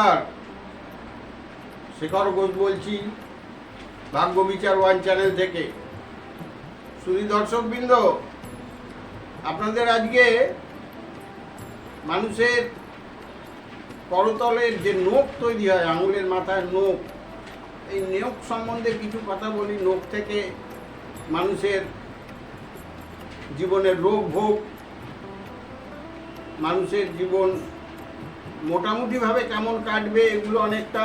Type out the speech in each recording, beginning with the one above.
নমস্কার। শেখর ঘোষ বলছি, ভাগ্য বিচার ওয়ান চ্যানেল থেকে। শুধু দর্শকবৃন্দ, আপনাদের আজকে মানুষের করতলের যে নোখ তৈরি হয়, আঙুলের মাথায় নোখ, এই নোখ সম্বন্ধে কিছু কথা বলি। নোখ থেকে মানুষের জীবনের রোগ ভোগ, মানুষের জীবন মোটামুটিভাবে কেমন কাটবে এগুলো অনেকটা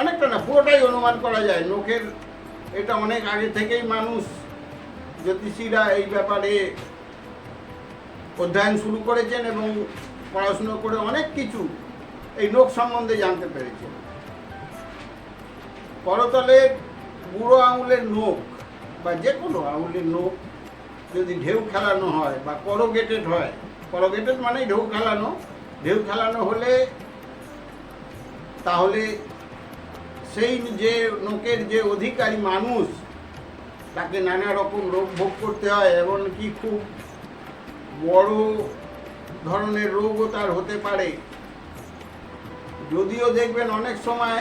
অনেকটা না, পুরোটাই অনুমান করা যায়। নোখের এটা অনেক আগে থেকেই মানুষ, জ্যোতিষীরা এই ব্যাপারে অধ্যয়ন শুরু করেছেন এবং পড়াশুনো করে অনেক কিছু এই নোখ সম্বন্ধে জানতে পেরেছেন। করতলের বুড়ো আঙুলের নোখ বা যে কোনো আঙুলের নোখ যদি ঢেউ খেলানো হয় বা করোগেটেড হয় করোগেটেড মানেই ঢেউ খেলানো ঢেউ খেলানো হলে তাহলে সেই যে নোকের যে অধিকারী মানুষ, তাকে নানা রকম রোগ ভোগ করতে হয় এমনকি খুব বড় ধরনের রোগও তার হতে পারে। যদিও দেখবেন অনেক সময়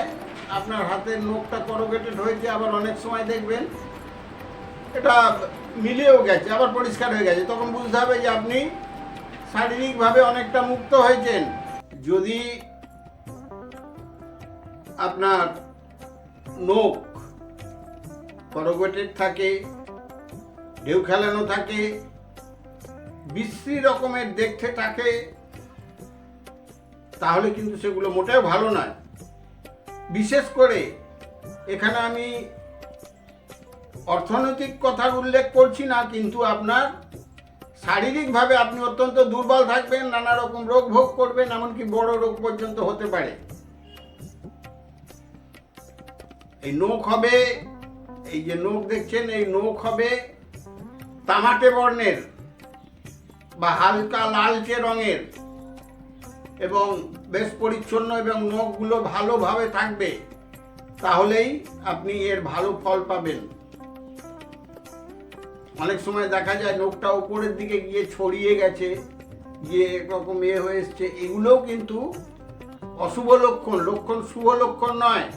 আপনার হাতের নখটা করোগেটেড হয়েছে, আবার অনেক সময় দেখবেন এটা মিলেও গেছে, আবার পরিষ্কার হয়ে গেছে। তখন বুঝতে হবে যে আপনি শারীরিকভাবে অনেকটা মুক্ত হয়েছেন। যদি আপনার নখ করোগেটেড থাকে, ঢেউ খেলানো থাকে, বিশ্রী রকমের দেখতে থাকে, তাহলে কিন্তু সেগুলো মোটেও ভালো নয়। বিশেষ করে এখানে আমি অর্থনৈতিক কথার উল্লেখ করছি না, কিন্তু আপনার শারীরিকভাবে আপনি অত্যন্ত দুর্বল থাকবেন, নানা রকম রোগ ভোগ করবেন, এমনকি বড় রোগ পর্যন্ত হতে পারে। এই নখ হবে, এই যে নখ দেখছেন, এই নখ হবে তামাটে বর্ণের বা হালকা লালচে রঙের এবং বেশ পরিচ্ছন্ন এবং নখগুলো ভালোভাবে থাকবে, তাহলেই আপনি এর ভালো ফল পাবেন। অনেক সময় দেখা যায় নখটা উপরের দিকে গিয়ে ছড়িয়ে গেছে, গিয়ে একরকম এ হয়ে এসছে। এগুলোও কিন্তু অশুভ লক্ষণ লক্ষণ শুভ লক্ষণ নয়।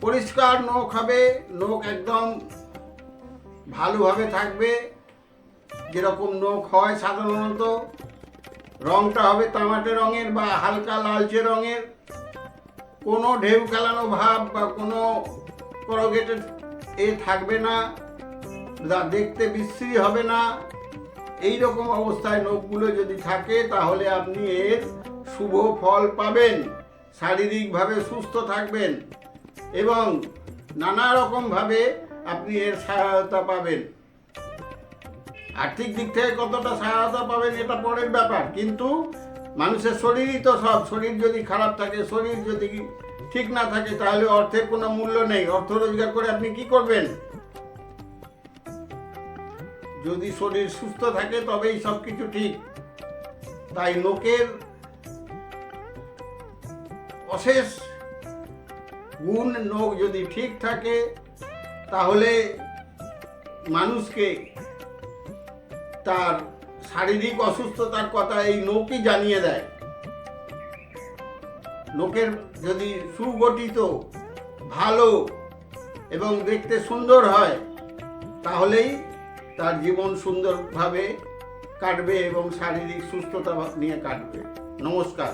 পরিষ্কার নখ হবে, নখ একদম ভালোভাবে থাকবে। যেরকম নখ হয় সাধারণত, রংটা হবে তামাটে রঙের বা হালকা লালচে রঙের। কোনো ঢেউ খেলানো ভাব বা কোনো করোগেটেড এ থাকবে না। দেখতে বিশ্রী হবে না। এই রকম অবস্থায় নখগুলো যদি থাকে, তাহলে আপনি এর শুভ ফল পাবেন, শারীরিকভাবে সুস্থ থাকবেন এবং নানা রকমভাবে আপনি এর সহায়তা পাবেন। আর্থিক দিক থেকে কতটা সহায়তা পাবেন, এটা পরের ব্যাপার। কিন্তু মানুষের শরীরই তো সব, শরীর যদি খারাপ থাকে, শরীর যদি ঠিক না থাকে, তাহলে অর্থের কোনো মূল্য নেই। অর্থ রোজগার করে আপনি কি করবেন? যদি শরীর সুস্থ থাকে, তবেই সব কিছু ঠিক। তাই লোকের অশেষ গুণ নোক যদি ঠিক থাকে, তাহলে মানুষকে তার শারীরিক অসুস্থতার কথা এই নৌকি জানিয়ে দেয়। নোকের যদি সুগঠিত, ভালো এবং দেখতে সুন্দর হয়, তাহলেই তার জীবন সুন্দরভাবে কাটবে এবং শারীরিক সুস্থতা নিয়ে কাটবে। নমস্কার।